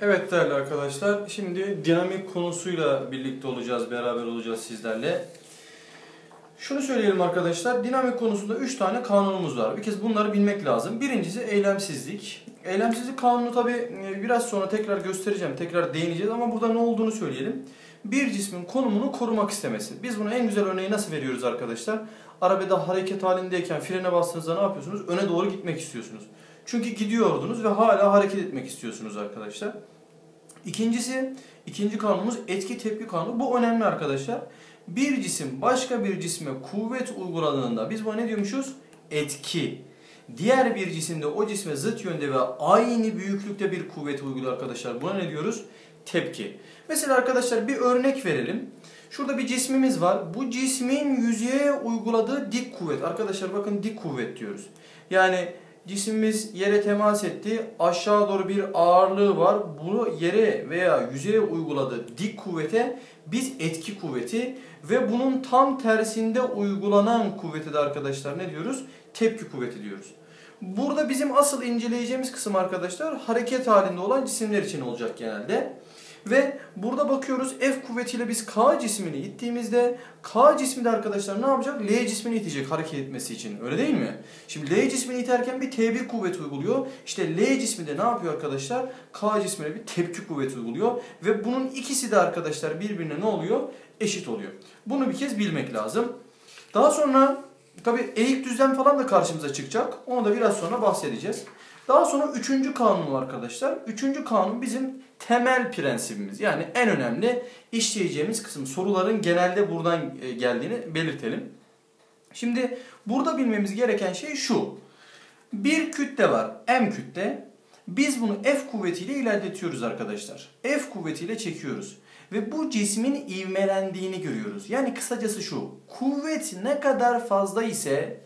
Evet değerli arkadaşlar, şimdi dinamik konusuyla birlikte olacağız, beraber olacağız sizlerle. Şunu söyleyelim arkadaşlar, dinamik konusunda 3 tane kanunumuz var. Bir kez bunları bilmek lazım. Birincisi eylemsizlik. Eylemsizlik kanunu tabi biraz sonra tekrar göstereceğim, tekrar değineceğiz ama burada ne olduğunu söyleyelim. Bir cismin konumunu korumak istemesi. Biz bunu en güzel örneği nasıl veriyoruz arkadaşlar? Arabada hareket halindeyken frene bastığınızda ne yapıyorsunuz? Öne doğru gitmek istiyorsunuz. Çünkü gidiyordunuz ve hala hareket etmek istiyorsunuz arkadaşlar. İkincisi, ikinci kanunumuz etki tepki kanunu. Bu önemli arkadaşlar. Bir cisim başka bir cisme kuvvet uyguladığında biz buna ne diyormuşuz? Etki. Diğer bir cisimde o cisme zıt yönde ve aynı büyüklükte bir kuvvet uyguluyor arkadaşlar. Buna ne diyoruz? Tepki. Mesela arkadaşlar bir örnek verelim. Şurada bir cismimiz var. Bu cismin yüzeye uyguladığı dik kuvvet. Arkadaşlar bakın dik kuvvet diyoruz. Yani Cisimimiz yere temas etti. Aşağı doğru bir ağırlığı var. Bunu yere veya yüzeye uyguladığı dik kuvvete biz etki kuvveti ve bunun tam tersinde uygulanan kuvvete de arkadaşlar ne diyoruz? Tepki kuvveti diyoruz. Burada bizim asıl inceleyeceğimiz kısım arkadaşlar hareket halinde olan cisimler için olacak genelde. Ve burada bakıyoruz F kuvvetiyle biz K cismini ittiğimizde K cismi de arkadaşlar ne yapacak? L cismini itecek hareket etmesi için. Öyle değil mi? Şimdi L cismini iterken bir T1 kuvvet uyguluyor. İşte L cismi de ne yapıyor arkadaşlar? K cismine bir tepki kuvvet uyguluyor. Ve bunun ikisi de arkadaşlar birbirine ne oluyor? Eşit oluyor. Bunu bir kez bilmek lazım. Daha sonra tabi eğik düzlem falan da karşımıza çıkacak. Onu da biraz sonra bahsedeceğiz. Daha sonra üçüncü kanun arkadaşlar. Üçüncü kanun bizim temel prensibimiz. Yani en önemli işleyeceğimiz kısım. Soruların genelde buradan e, geldiğini belirtelim. Şimdi burada bilmemiz gereken şey şu. Bir kütle var. M kütle. Biz bunu F kuvvetiyle ilerletiyoruz arkadaşlar. F kuvvetiyle çekiyoruz. Ve bu cismin ivmelendiğini görüyoruz. Yani kısacası şu. Kuvvet ne kadar fazla ise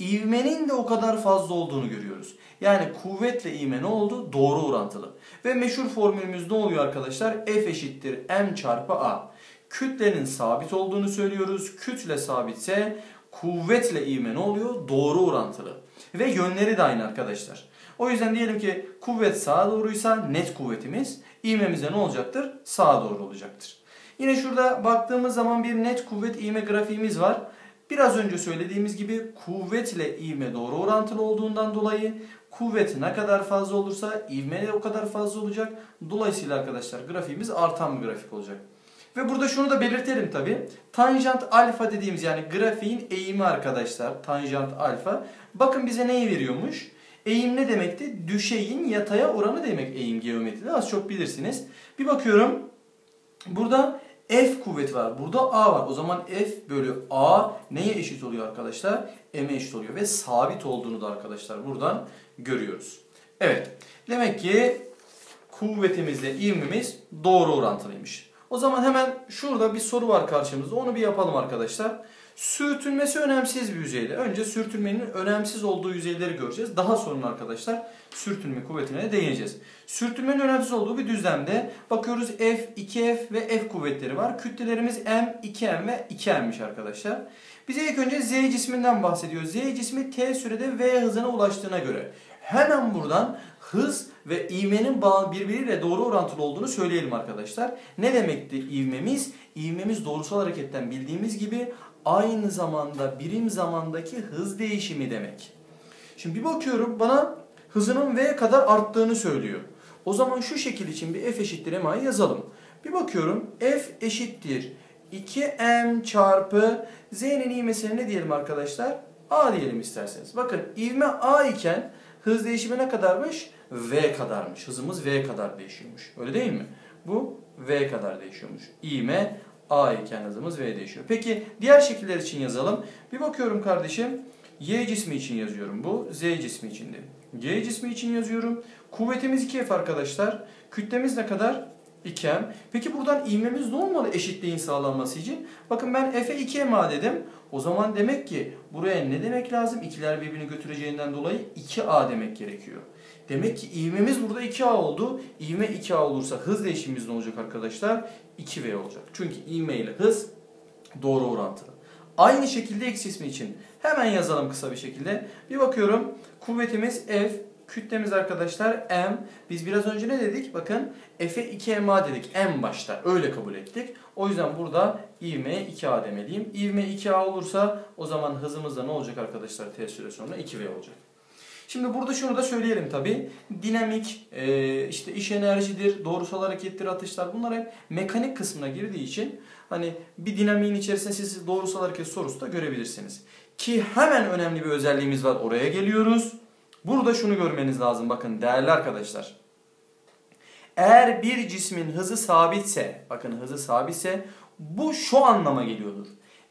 ivmenin de o kadar fazla olduğunu görüyoruz. Yani kuvvetle ivme ne oldu? Doğru orantılı. Ve meşhur formülümüz ne oluyor arkadaşlar? F eşittir m çarpı a. Kütlenin sabit olduğunu söylüyoruz. Kütle sabitse kuvvetle ivme ne oluyor? Doğru orantılı. Ve yönleri de aynı arkadaşlar. O yüzden diyelim ki kuvvet sağa doğruysa net kuvvetimiz ivmemize ne olacaktır? Sağa doğru olacaktır. Yine şurada baktığımız zaman bir net kuvvet ivme grafiğimiz var. Biraz önce söylediğimiz gibi kuvvet ile ivme doğru orantılı olduğundan dolayı kuvvet ne kadar fazla olursa ivme de o kadar fazla olacak. Dolayısıyla arkadaşlar grafiğimiz artan bir grafik olacak. Ve burada şunu da belirtelim tabi. Tanjant alfa dediğimiz yani grafiğin eğimi arkadaşlar. Tanjant alfa. Bakın bize neyi veriyormuş? Eğim ne demekti? Düşeyin yataya oranı demek eğim geometride. Az çok bilirsiniz. Bir bakıyorum. Burada F kuvveti var. Burada A var. O zaman F bölü A neye eşit oluyor arkadaşlar? M'e eşit oluyor. Ve sabit olduğunu da arkadaşlar buradan görüyoruz. Evet. Demek ki kuvvetimizle ivmimiz doğru orantılıymış. O zaman hemen şurada bir soru var karşımızda. Onu bir yapalım arkadaşlar. Sürtünmesi önemsiz bir yüzeyde. Önce sürtünmenin önemsiz olduğu yüzeyleri göreceğiz. Daha sonra arkadaşlar sürtünme kuvvetine de değineceğiz. Sürtünmenin önemsiz olduğu bir düzlemde bakıyoruz F, 2F ve F kuvvetleri var. Kütlelerimiz M, 2M ve 2M'miş arkadaşlar. Bize ilk önce Z cisminden bahsediyor. Z cismi T sürede V hızına ulaştığına göre. Hemen buradan hız ve ivmenin birbiriyle doğru orantılı olduğunu söyleyelim arkadaşlar. Ne demekti ivmemiz? İvmemiz doğrusal hareketten bildiğimiz gibi aynı zamanda birim zamandaki hız değişimi demek. Şimdi bir bakıyorum bana hızının v kadar arttığını söylüyor. O zaman şu şekil için bir f eşittir ma'yı yazalım. Bir bakıyorum f eşittir 2m çarpı z'nin ivmesine ne diyelim arkadaşlar? a diyelim isterseniz. Bakın ivme a iken hız değişimi ne kadarmış? v kadarmış. Hızımız v kadar değişiyormuş. Öyle değil mi? Bu v kadar değişiyormuş. İvme A iken hızımız V değişiyor. Peki diğer şekiller için yazalım. Bir bakıyorum kardeşim. Y cismi için yazıyorum bu. Z cismi için de. Y cismi için yazıyorum. Kuvvetimiz 2F arkadaşlar. Kütlemiz ne kadar? 2M. Peki buradan ivmemiz ne olmalı eşitliğin sağlanması için? Bakın ben F'e 2MA dedim. O zaman demek ki buraya ne demek lazım? İkiler birbirini götüreceğinden dolayı 2A demek gerekiyor. Demek ki ivmemiz burada 2A oldu. İvme 2A olursa hız değişimimiz ne olacak arkadaşlar? 2V olacak. Çünkü ivme ile hız doğru orantılı. Aynı şekilde x ismi için hemen yazalım kısa bir şekilde. Bir bakıyorum kuvvetimiz F, Kütlemiz arkadaşlar m. Biz biraz önce ne dedik? Bakın F'e 2ma dedik en başta. Öyle kabul ettik. O yüzden burada ivmeye 2a demeliyim. İvme 2a olursa o zaman hızımız da ne olacak arkadaşlar t süre sonra 2v olacak. Şimdi burada şunu da söyleyelim tabi. Dinamik, e, işte iş enerjidir, doğrusal harekettir, atışlar bunlar hep mekanik kısmına girdiği için hani bir dinamiğin içerisinde siz doğrusal hareket sorusu da görebilirsiniz. Ki hemen önemli bir özelliğimiz var oraya geliyoruz. Burada şunu görmeniz lazım bakın değerli arkadaşlar. Eğer bir cismin hızı sabitse, bakın hızı sabitse bu şu anlama geliyordur.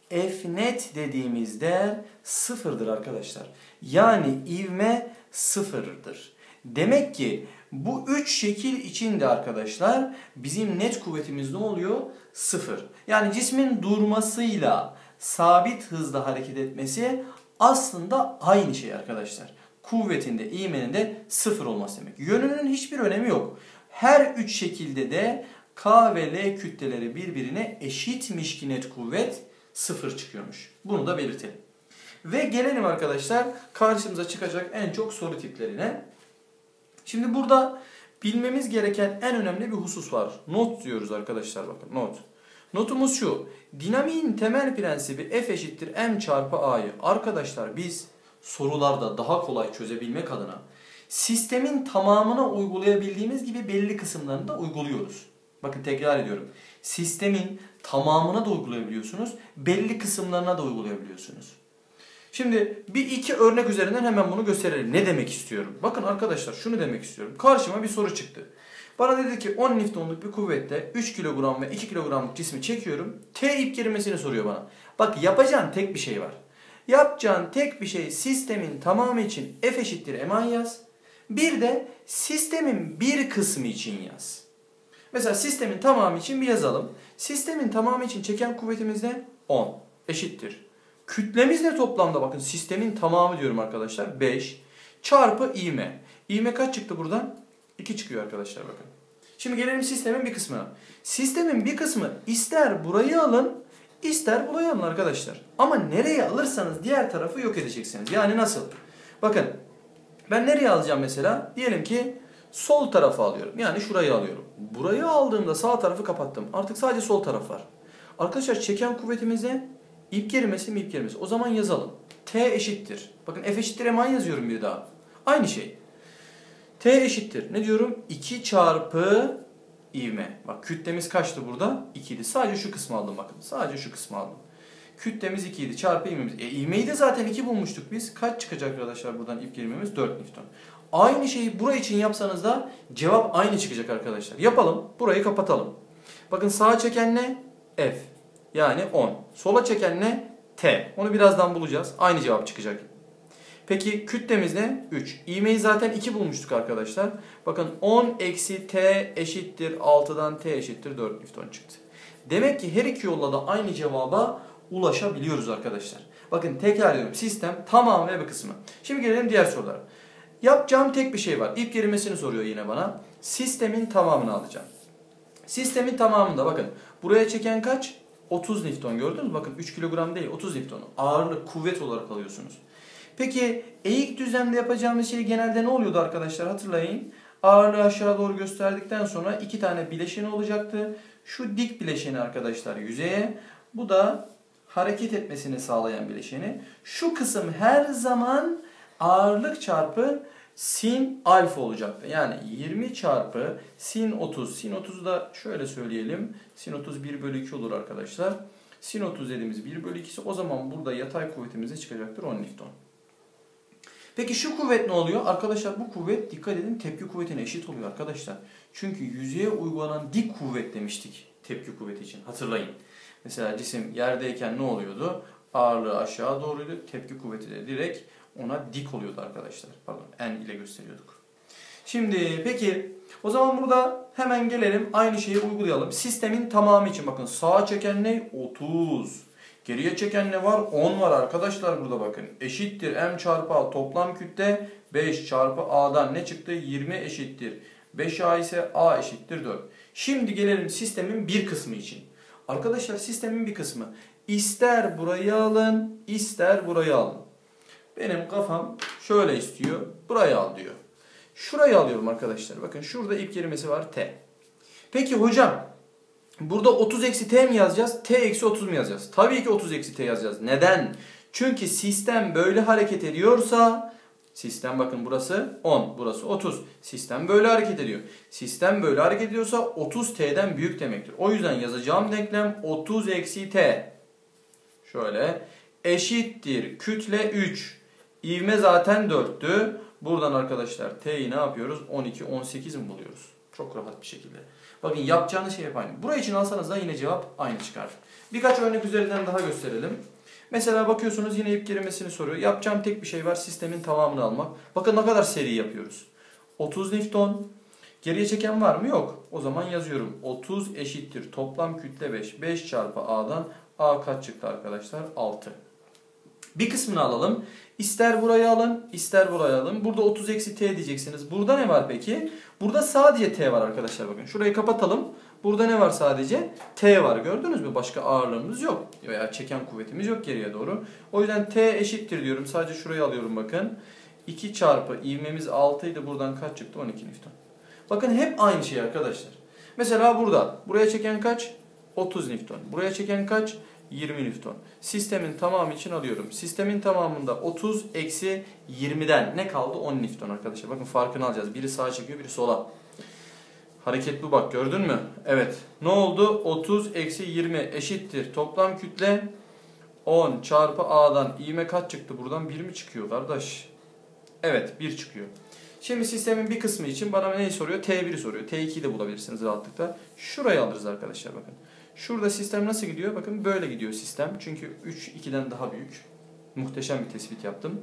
F net dediğimiz değer sıfırdır arkadaşlar. Yani ivme sıfırdır. Demek ki bu üç şekil içinde arkadaşlar bizim net kuvvetimiz ne oluyor? Sıfır. Yani cismin durmasıyla sabit hızla hareket etmesi aslında aynı şey arkadaşlar. Kuvvetinde, ivmenin de sıfır olması demek. Yönünün hiçbir önemi yok. Her üç şekilde de K ve L kütleleri birbirine eşitmiş ki net kuvvet sıfır çıkıyormuş. Bunu da belirtelim. Ve gelelim arkadaşlar karşımıza çıkacak en çok soru tiplerine. Şimdi burada bilmemiz gereken en önemli bir husus var. Not diyoruz arkadaşlar bakın not. Notumuz şu. Dinamiğin temel prensibi F eşittir M çarpı A'yı. Arkadaşlar biz sorularda daha kolay çözebilmek adına sistemin tamamına uygulayabildiğimiz gibi belli kısımlarını da uyguluyoruz. Bakın tekrar ediyorum. Sistemin tamamına da uygulayabiliyorsunuz. Belli kısımlarına da uygulayabiliyorsunuz. Şimdi bir iki örnek üzerinden hemen bunu gösterelim. Ne demek istiyorum? Bakın arkadaşlar şunu demek istiyorum. Karşıma bir soru çıktı. Bana dedi ki 10 Newton'luk bir kuvvette 3 kilogram ve 2 kilogramlık cismi çekiyorum. T ip gerilmesini soruyor bana. Bak yapacağın tek bir şey var. Yapacağın tek bir şey sistemin tamamı için F eşittir M'a yaz. Bir de sistemin bir kısmı için yaz. Mesela sistemin tamamı için bir yazalım. Sistemin tamamı için çeken kuvvetimiz ne? 10 eşittir. Kütlemiz ne toplamda? Bakın sistemin tamamı diyorum arkadaşlar. 5 çarpı ivme. İvme kaç çıktı buradan? 2 çıkıyor arkadaşlar bakın. Şimdi gelelim sistemin bir kısmına. Sistemin bir kısmı ister burayı alın ister burayı alın arkadaşlar. Ama nereye alırsanız diğer tarafı yok edeceksiniz. Yani nasıl? Bakın ben nereye alacağım mesela? Diyelim ki sol tarafı alıyorum. Yani şurayı alıyorum. Burayı aldığımda sağ tarafı kapattım. Artık sadece sol taraf var. Arkadaşlar çeken kuvvetimiz ne? İp gerilmesi mi ip gerilmesi? O zaman yazalım. T eşittir. Bakın F eşittir MA yazıyorum bir daha. Aynı şey. T eşittir. Ne diyorum? 2 çarpı ivme. Bak kütlemiz kaçtı burada? 2 idi. Sadece şu kısmı aldım bakın. Sadece şu kısmı aldım. Kütlemiz 2 idi. Çarpı ivmemiz. E ivmeyi de zaten 2 bulmuştuk biz. Kaç çıkacak arkadaşlar buradan ip gerilmemiz? 4 Newton. Aynı şeyi buraya için yapsanız da cevap aynı çıkacak arkadaşlar. Yapalım. Burayı kapatalım. Bakın sağa çeken ne? F. Yani 10. Sola çeken ne? T. Onu birazdan bulacağız. Aynı cevap çıkacak. Peki kütlemiz ne? 3. İğmeyi zaten 2 bulmuştuk arkadaşlar. Bakın 10 eksi T eşittir 6'dan T eşittir 4 Newton çıktı. Demek ki her iki yolla da aynı cevaba ulaşabiliyoruz arkadaşlar. Bakın tekrar ediyorum. Sistem tamam ve bir kısmı. Şimdi gelelim diğer sorulara. Yapacağım tek bir şey var. İp gerilmesini soruyor yine bana. Sistemin tamamını alacağım. Sistemin tamamında bakın. Buraya çeken kaç? 30 Newton gördünüz mü? Bakın 3 kilogram değil 30 Newton. Ağırlık, kuvvet olarak alıyorsunuz. Peki eğik düzlemde yapacağımız şey genelde ne oluyordu arkadaşlar hatırlayın. Ağırlığı aşağı doğru gösterdikten sonra iki tane bileşeni olacaktı. Şu dik bileşeni arkadaşlar yüzeye. Bu da hareket etmesini sağlayan bileşeni. Şu kısım her zaman ağırlık çarpı sin alfa olacaktı. Yani 20 çarpı sin 30. Sin 30'u da şöyle söyleyelim. Sin 30 1 bölü 2 olur arkadaşlar. Sin 30 dediğimiz 1 bölü 2'si o zaman burada yatay kuvvetimize çıkacaktır 10 Newton. Peki şu kuvvet ne oluyor? Arkadaşlar bu kuvvet dikkat edin tepki kuvvetine eşit oluyor arkadaşlar. Çünkü yüzeye uygulanan dik kuvvet demiştik tepki kuvveti için. Hatırlayın. Mesela cisim yerdeyken ne oluyordu? Ağırlığı aşağı doğruydu. Tepki kuvveti de direkt ona dik oluyordu arkadaşlar. Pardon n ile gösteriyorduk. Şimdi peki o zaman burada hemen gelelim aynı şeyi uygulayalım. Sistemin tamamı için bakın sağa çeken ne? 30. Geriye çeken ne var? 10 var arkadaşlar burada bakın. Eşittir m çarpı a toplam kütle 5 çarpı a'dan ne çıktı? 20 eşittir. 5a ise a eşittir 4. Şimdi gelelim sistemin bir kısmı için. Arkadaşlar sistemin bir kısmı. İster burayı alın, ister burayı alın. Benim kafam şöyle istiyor. Burayı al diyor. Şurayı alıyorum arkadaşlar. Bakın şurada ip kelimesi var T. Peki hocam burada 30 eksi T mi yazacağız? T eksi 30 mu yazacağız? Tabii ki 30 eksi T yazacağız. Neden? Çünkü sistem böyle hareket ediyorsa sistem bakın burası 10 burası 30. Sistem böyle hareket ediyor. Sistem böyle hareket ediyorsa 30 T'den büyük demektir. O yüzden yazacağım denklem 30 eksi T. Şöyle eşittir kütle 3. İvme zaten 4'tü. Buradan arkadaşlar T'yi ne yapıyoruz? 12, 18 mi buluyoruz? Çok rahat bir şekilde. Bakın yapacağınız şey hep aynı. Buraya için alsanız da yine cevap aynı çıkar. Birkaç örnek üzerinden daha gösterelim. Mesela bakıyorsunuz yine ip kelimesini soruyor. Yapacağım tek bir şey var sistemin tamamını almak. Bakın ne kadar seri yapıyoruz. 30 Newton. Geriye çeken var mı? Yok. O zaman yazıyorum. 30 eşittir toplam kütle 5. 5 çarpı A'dan A kaç çıktı arkadaşlar? 6. Bir kısmını alalım. İster burayı alın, ister burayı alın. Burada 30 eksi t diyeceksiniz. Burada ne var peki? Burada sadece t var arkadaşlar bakın. Şurayı kapatalım. Burada ne var sadece? T var. Gördünüz mü? Başka ağırlığımız yok. Veya çeken kuvvetimiz yok geriye doğru. O yüzden T eşittir diyorum. Sadece şurayı alıyorum bakın. 2 çarpı ivmemiz 6 idi. Buradan kaç çıktı? 12 Newton. Bakın hep aynı şey arkadaşlar. Mesela burada. Buraya çeken kaç? 30 Newton. Buraya çeken kaç? 20 Newton. Sistemin tamamı için alıyorum. Sistemin tamamında 30 eksi 20'den ne kaldı? 10 Newton arkadaşlar. Bakın farkını alacağız. Biri sağa çekiyor, biri sola. Hareket bu bak gördün mü? Evet. Ne oldu? 30 eksi 20 eşittir. Toplam kütle 10 çarpı A'dan ivme kaç çıktı? Buradan 1 mi çıkıyor kardeş? Evet 1 çıkıyor. Şimdi sistemin bir kısmı için bana neyi soruyor? T1'i soruyor. T2'yi de bulabilirsiniz rahatlıkla. Şurayı alırız arkadaşlar bakın. Şurada sistem nasıl gidiyor? Bakın böyle gidiyor sistem. Çünkü 3 2'den daha büyük. Muhteşem bir tespit yaptım.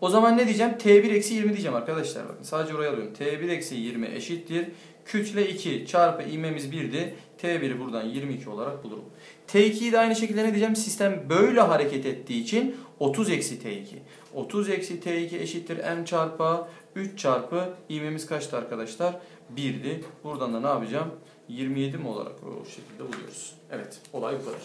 O zaman ne diyeceğim? T1 eksi 20 diyeceğim arkadaşlar. Bakın sadece oraya alıyorum. T1 eksi 20 eşittir. Kütle 2 çarpı ivmemiz 1'di. T1'i buradan 22 olarak bulurum. T2'yi de aynı şekilde ne diyeceğim? Sistem böyle hareket ettiği için 30 eksi T2. 30 eksi T2 eşittir M çarpı 3 çarpı ivmemiz kaçtı arkadaşlar? 1'di. Buradan da ne yapacağım? 27 mi olarak o şekilde buluyoruz. Evet olay bu kadar.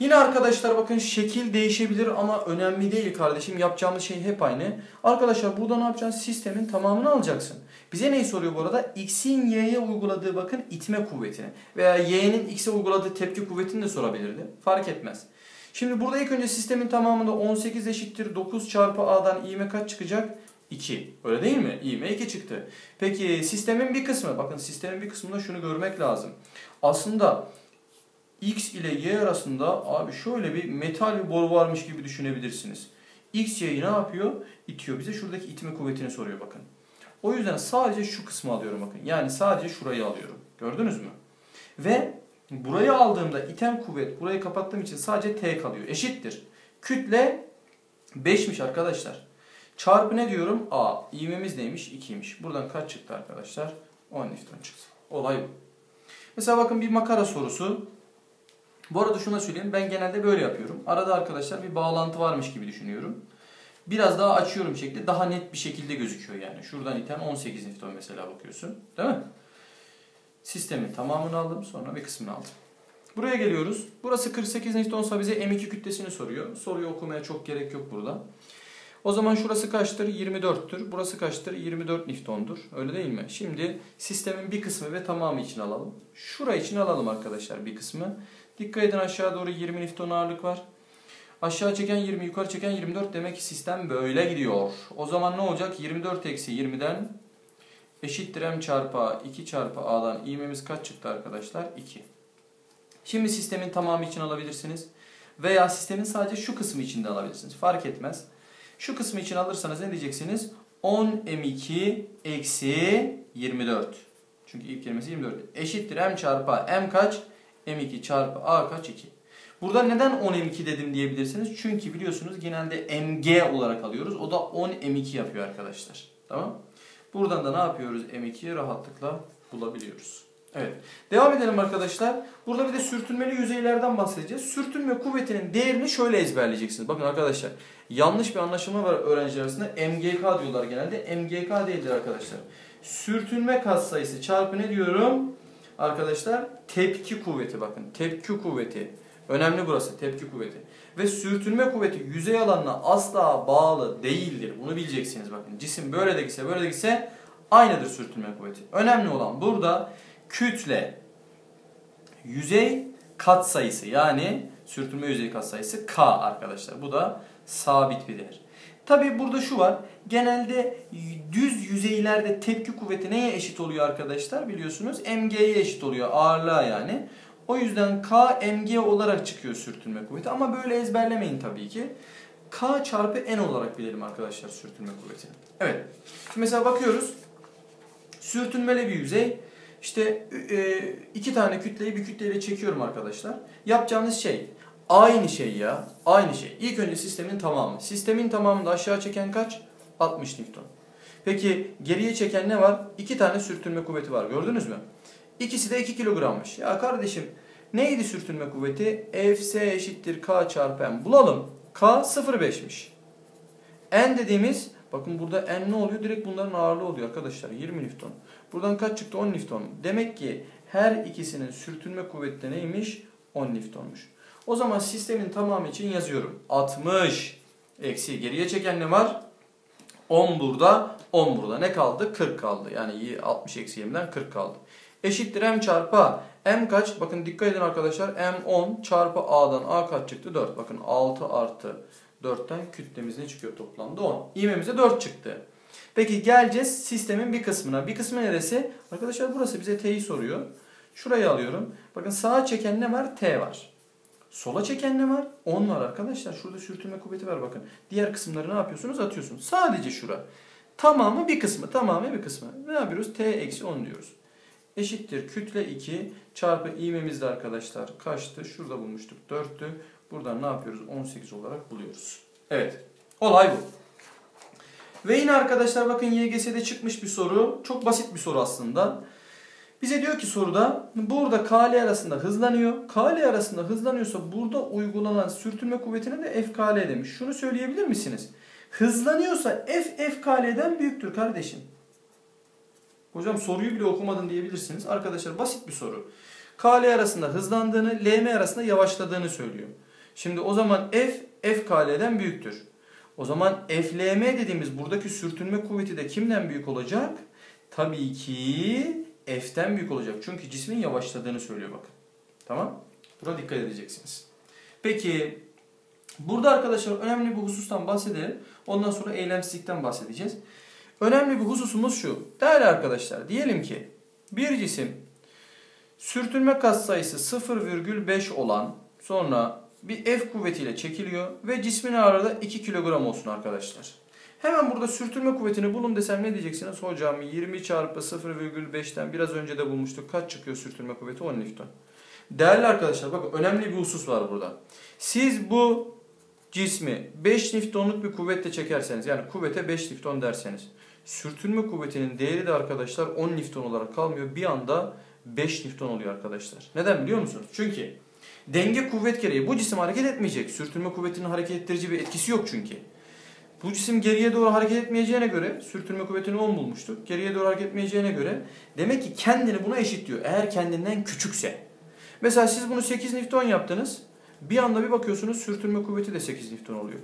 Yine arkadaşlar bakın şekil değişebilir ama önemli değil kardeşim. Yapacağımız şey hep aynı. Arkadaşlar burada ne yapacaksın? Sistemin tamamını alacaksın. Bize neyi soruyor bu arada? X'in Y'ye uyguladığı bakın itme kuvvetini. Veya Y'nin X'e uyguladığı tepki kuvvetini de sorabilirdi. Fark etmez. Şimdi burada ilk önce sistemin tamamında 18 eşittir 9 çarpı A'dan ivme kaç çıkacak? 2. Öyle değil mi? İğme 2 çıktı. Peki sistemin bir kısmı, bakın sistemin bir kısmında şunu görmek lazım. Aslında X ile Y arasında abi şöyle bir metal bir boru varmış gibi düşünebilirsiniz. X Y'yi ne yapıyor? İtiyor. Bize şuradaki itme kuvvetini soruyor bakın. O yüzden sadece şu kısmı alıyorum bakın. Yani sadece şurayı alıyorum. Gördünüz mü? Ve burayı aldığımda iten kuvvet burayı kapattığım için sadece T kalıyor. Eşittir. Kütle 5'miş arkadaşlar. Çarpı ne diyorum? A. İğmemiz neymiş? 2'ymiş. Buradan kaç çıktı arkadaşlar? 10 Newton çıktı. Olay bu. Mesela bakın bir makara sorusu. Bu arada şuna söyleyeyim. Ben genelde böyle yapıyorum. Arada arkadaşlar bir bağlantı varmış gibi düşünüyorum. Biraz daha açıyorum şekli. Daha net bir şekilde gözüküyor yani. Şuradan iten 18 Newton mesela bakıyorsun. Değil mi? Sistemin tamamını aldım. Sonra bir kısmını aldım. Buraya geliyoruz. Burası 48 Newton'sa bize M2 kütlesini soruyor. Soruyu okumaya çok gerek yok burada. O zaman şurası kaçtır? 24'tür. Burası kaçtır? 24 Newton'dur. Öyle değil mi? Şimdi sistemin bir kısmı ve tamamı için alalım. Şura için alalım arkadaşlar bir kısmı. Dikkat edin aşağı doğru 20 Newton ağırlık var. Aşağı çeken 20, yukarı çeken 24 demek ki sistem böyle gidiyor. O zaman ne olacak? 24 eksi 20'den eşittir m çarpı a, 2 çarpı a'dan ivmemiz kaç çıktı arkadaşlar? 2. Şimdi sistemin tamamı için alabilirsiniz. Veya sistemin sadece şu kısmı için de alabilirsiniz. Fark etmez. Şu kısmı için alırsanız ne diyeceksiniz? 10m2 eksi 24. Çünkü ilk kelimesi 24. Eşittir m çarpı a. m kaç? m2 çarpı a kaç? 2. Burada neden 10m2 dedim diyebilirsiniz. Çünkü biliyorsunuz genelde mg olarak alıyoruz. O da 10m2 yapıyor arkadaşlar. Tamam. Buradan da ne yapıyoruz? m2'yi rahatlıkla bulabiliyoruz. Evet. Devam edelim arkadaşlar. Burada bir de sürtünmeli yüzeylerden bahsedeceğiz. Sürtünme kuvvetinin değerini şöyle ezberleyeceksiniz. Bakın arkadaşlar yanlış bir anlaşılma var öğrenciler arasında. MGK diyorlar genelde. MGK değildir arkadaşlar. Sürtünme katsayısı çarpı ne diyorum? Arkadaşlar tepki kuvveti bakın. Tepki kuvveti Önemli burası tepki kuvveti. Ve sürtünme kuvveti yüzey alanına asla bağlı değildir. Bunu bileceksiniz bakın. Cisim böyle de gitse böyle de gitse aynıdır sürtünme kuvveti. Önemli olan burada kütle yüzey katsayısı yani sürtünme yüzey katsayısı K arkadaşlar. Bu da sabit bir değer. Tabi burada şu var. Genelde düz yüzeylerde tepki kuvveti neye eşit oluyor arkadaşlar? Biliyorsunuz mg'ye eşit oluyor. Ağırlığa yani. O yüzden K mg olarak çıkıyor sürtünme kuvveti. Ama böyle ezberlemeyin tabii ki. K çarpı N olarak bilelim arkadaşlar sürtünme kuvvetini. Evet. Şimdi mesela bakıyoruz. Sürtünmeli bir yüzey. İşte e, iki tane kütleyi bir kütleyle çekiyorum arkadaşlar. Yapacağınız şey aynı şey ya. Aynı şey. İlk önce sistemin tamamı. Sistemin tamamında aşağı çeken kaç? 60 Newton. Peki geriye çeken ne var? İki tane sürtünme kuvveti var. Gördünüz mü? İkisi de 2 kilogrammış. Ya kardeşim neydi sürtünme kuvveti? Fs eşittir K çarpı M. Bulalım. K 0,5'miş. N dediğimiz bakın burada N ne oluyor? Direkt bunların ağırlığı oluyor arkadaşlar. 20 Newton. Buradan kaç çıktı? 10 Newton. Demek ki her ikisinin sürtünme kuvveti neymiş? 10 Newton'muş. O zaman sistemin tamamı için yazıyorum. 60 eksi geriye çeken ne var? 10 burada, 10 burada. Ne kaldı? 40 kaldı. Yani 60 eksi 20'den 40 kaldı. Eşittir m çarpı m kaç? Bakın dikkat edin arkadaşlar. m 10 çarpı a'dan a kaç çıktı? 4. Bakın 6 artı 4'ten kütlemiz ne çıkıyor toplamda? 10. İğmemize 4 çıktı. Peki geleceğiz sistemin bir kısmına. Bir kısmı neresi? Arkadaşlar burası bize t'yi soruyor. Şurayı alıyorum. Bakın sağa çeken ne var? T var. Sola çeken ne var? 10 var arkadaşlar. Şurada sürtünme kuvveti var bakın. Diğer kısımları ne yapıyorsunuz? Atıyorsunuz. Sadece şura. Tamamı bir kısmı. Tamamı bir kısmı. Ne yapıyoruz? T eksi 10 diyoruz. Eşittir kütle 2 çarpı ivmemiz de arkadaşlar kaçtı? Şurada bulmuştuk 4'tü. Buradan ne yapıyoruz? 18 olarak buluyoruz. Evet. Olay bu. Ve yine arkadaşlar bakın YGS'de çıkmış bir soru. Çok basit bir soru aslında. Bize diyor ki soruda burada KL arasında hızlanıyor. KL arasında hızlanıyorsa burada uygulanan sürtünme kuvvetine de FKL demiş. Şunu söyleyebilir misiniz? Hızlanıyorsa F FKL'den büyüktür kardeşim. Hocam soruyu bile okumadın diyebilirsiniz. Arkadaşlar basit bir soru. KL arasında hızlandığını, LM arasında yavaşladığını söylüyor. Şimdi o zaman F FKL'den büyüktür. O zaman FLM dediğimiz buradaki sürtünme kuvveti de kimden büyük olacak? Tabii ki F'ten büyük olacak. Çünkü cismin yavaşladığını söylüyor bakın. Tamam? Buna dikkat edeceksiniz. Peki burada arkadaşlar önemli bir husustan bahsedelim. Ondan sonra eylemsizlikten bahsedeceğiz. Önemli bir hususumuz şu. Değerli arkadaşlar diyelim ki bir cisim sürtünme katsayısı 0,5 olan sonra bir F kuvvetiyle çekiliyor ve cismin ağırlığı 2 kilogram olsun arkadaşlar. Hemen burada sürtünme kuvvetini bulun desem ne diyeceksiniz? Hocam 20 çarpı 0,5'ten biraz önce de bulmuştuk. Kaç çıkıyor sürtünme kuvveti? 10 Newton. Değerli arkadaşlar bakın önemli bir husus var burada. Siz bu cismi 5 Newton'luk bir kuvvetle çekerseniz yani kuvvete 5 Newton derseniz sürtünme kuvvetinin değeri de arkadaşlar 10 Newton olarak kalmıyor. Bir anda 5 Newton oluyor arkadaşlar. Neden biliyor musunuz? Çünkü denge kuvvet gereği bu cisim hareket etmeyecek. Sürtünme kuvvetinin hareket ettirici bir etkisi yok çünkü. Bu cisim geriye doğru hareket etmeyeceğine göre sürtünme kuvvetini 10 bulmuştuk. Geriye doğru hareket etmeyeceğine göre demek ki kendini buna eşitliyor. Eğer kendinden küçükse. Mesela siz bunu 8 Newton yaptınız. Bir anda bir bakıyorsunuz sürtünme kuvveti de 8 Newton oluyor.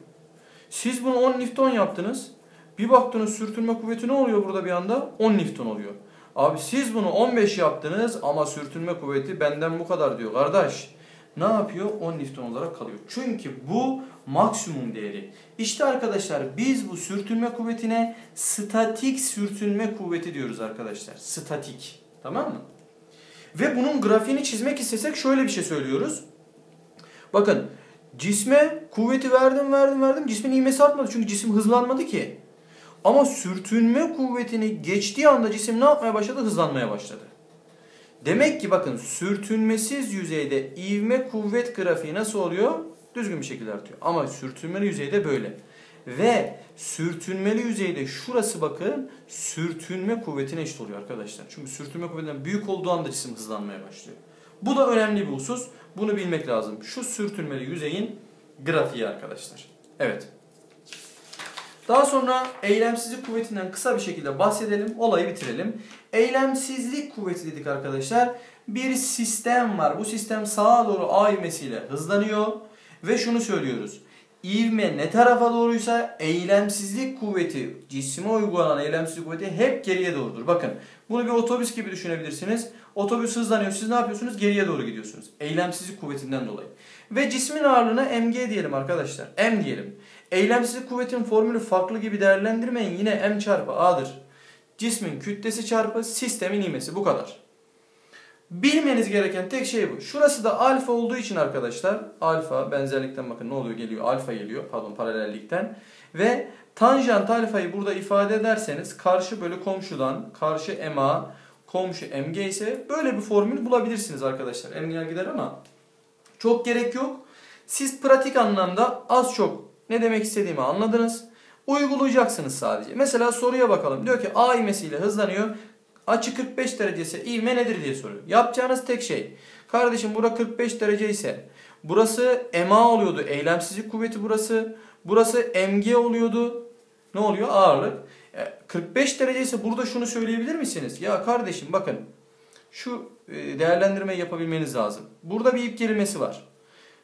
Siz bunu 10 Newton yaptınız. Bir baktınız sürtünme kuvveti ne oluyor burada bir anda? 10 Newton oluyor. Abi siz bunu 15 yaptınız ama sürtünme kuvveti benden bu kadar diyor kardeş. Ne yapıyor? 10 Newton olarak kalıyor. Çünkü bu maksimum değeri. İşte arkadaşlar biz bu sürtünme kuvvetine statik sürtünme kuvveti diyoruz arkadaşlar. Statik. Tamam mı? Ve bunun grafiğini çizmek istesek şöyle bir şey söylüyoruz. Bakın cisme kuvveti verdim verdim verdim cismin ivmesi artmadı çünkü cisim hızlanmadı ki. Ama sürtünme kuvvetini geçtiği anda cisim ne yapmaya başladı? Hızlanmaya başladı. Demek ki bakın sürtünmesiz yüzeyde ivme kuvvet grafiği nasıl oluyor? Düzgün bir şekilde artıyor. Ama sürtünmeli yüzeyde böyle. Ve sürtünmeli yüzeyde şurası bakın sürtünme kuvvetine eşit oluyor arkadaşlar. Çünkü sürtünme kuvvetinden büyük olduğu anda cisim hızlanmaya başlıyor. Bu da önemli bir husus. Bunu bilmek lazım. Şu sürtünmeli yüzeyin grafiği arkadaşlar. Evet. Daha sonra eylemsizlik kuvvetinden kısa bir şekilde bahsedelim. Olayı bitirelim. Eylemsizlik kuvveti dedik arkadaşlar. bir sistem var. Bu sistem sağa doğru A ivmesiyle hızlanıyor ve şunu söylüyoruz. İvme ne tarafa doğruysa eylemsizlik kuvveti, cisme uygulanan eylemsizlik kuvveti hep geriye doğrudur. Bakın bunu bir otobüs gibi düşünebilirsiniz. Otobüs hızlanıyor. Siz ne yapıyorsunuz? Geriye doğru gidiyorsunuz. Eylemsizlik kuvvetinden dolayı. Ve cismin ağırlığına mg diyelim arkadaşlar. M diyelim. Eylemsizlik kuvvetin formülü farklı gibi değerlendirmeyin. Yine m çarpı a'dır. Cismin kütlesi çarpı sistemin ivmesi. Bu kadar. Bilmeniz gereken tek şey bu. Şurası da alfa olduğu için arkadaşlar alfa benzerlikten bakın ne oluyor geliyor alfa geliyor pardon paralellikten ve tanjant alfayı burada ifade ederseniz karşı bölü komşudan karşı ma komşu mg ise böyle bir formül bulabilirsiniz arkadaşlar. Emniyel gider ama çok gerek yok. Siz pratik anlamda az çok ne demek istediğimi anladınız. Uygulayacaksınız sadece. Mesela soruya bakalım. Diyor ki A ivmesiyle hızlanıyor. Açı 45 derece ise ivme nedir diye soruyor. Yapacağınız tek şey. Kardeşim bura 45 derece ise burası MA oluyordu. Eylemsizlik kuvveti burası. Burası MG oluyordu. Ne oluyor? Ağırlık. 45 e, derece ise burada şunu söyleyebilir misiniz? Ya kardeşim bakın şu değerlendirmeyi yapabilmeniz lazım. Burada bir ip gerilmesi var.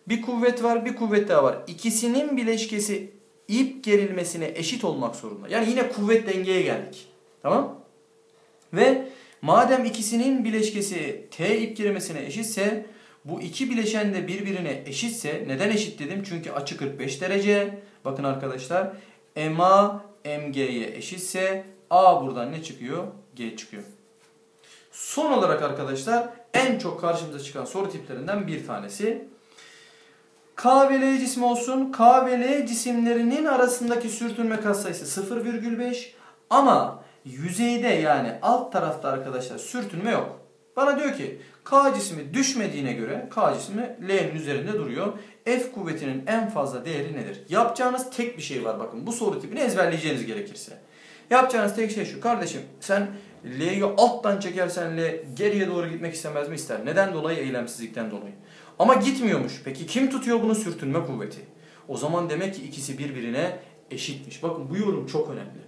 Bir kuvvet var, bir kuvvet daha var. İkisinin bileşkesi ip gerilmesine eşit olmak zorunda. Yani yine kuvvet dengeye geldik. Tamam? Ve madem ikisinin bileşkesi T ip gerilmesine eşitse bu iki bileşen de birbirine eşitse neden eşit dedim? Çünkü açı 45 derece. Bakın arkadaşlar MA MG'ye eşitse A buradan ne çıkıyor? G çıkıyor. Son olarak arkadaşlar en çok karşımıza çıkan soru tiplerinden bir tanesi. K ve olsun. K ve cisimlerinin arasındaki sürtünme katsayısı 0,5 ama yüzeyde yani alt tarafta arkadaşlar sürtünme yok. Bana diyor ki K cismi düşmediğine göre K cismi L'nin üzerinde duruyor. F kuvvetinin en fazla değeri nedir? Yapacağınız tek bir şey var bakın. Bu soru tipini ezberleyeceğiniz gerekirse. Yapacağınız tek şey şu. Kardeşim sen L'yi alttan çekersen L geriye doğru gitmek istemez mi? ister. Neden dolayı? Eylemsizlikten dolayı. Ama gitmiyormuş. Peki kim tutuyor bunu? Sürtünme kuvveti. O zaman demek ki ikisi birbirine eşitmiş. Bakın bu yorum çok önemli.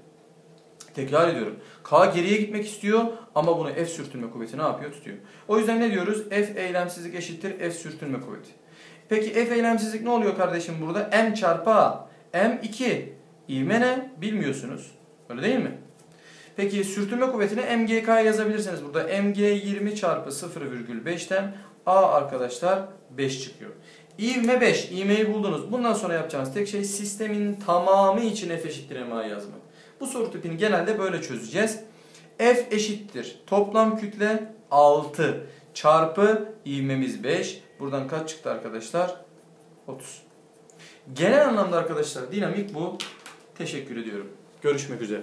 Tekrar ediyorum. K geriye gitmek istiyor ama bunu F sürtünme kuvveti ne yapıyor? Tutuyor. O yüzden ne diyoruz? F eylemsizlik eşittir F sürtünme kuvveti. Peki F eylemsizlik ne oluyor kardeşim burada? M çarpı A. M2. İvme ne? Bilmiyorsunuz. Öyle değil mi? Peki sürtünme kuvvetini MGK yazabilirsiniz. Burada MG 20 çarpı 0,5'ten A arkadaşlar 5 çıkıyor. İvme 5. İvmeyi buldunuz. Bundan sonra yapacağınız tek şey sistemin tamamı için F eşittir MA yazmak. Bu soru tipini genelde böyle çözeceğiz. F eşittir. Toplam kütle 6 çarpı ivmemiz 5. Buradan kaç çıktı arkadaşlar? 30. Genel anlamda arkadaşlar dinamik bu. Teşekkür ediyorum. Görüşmek üzere.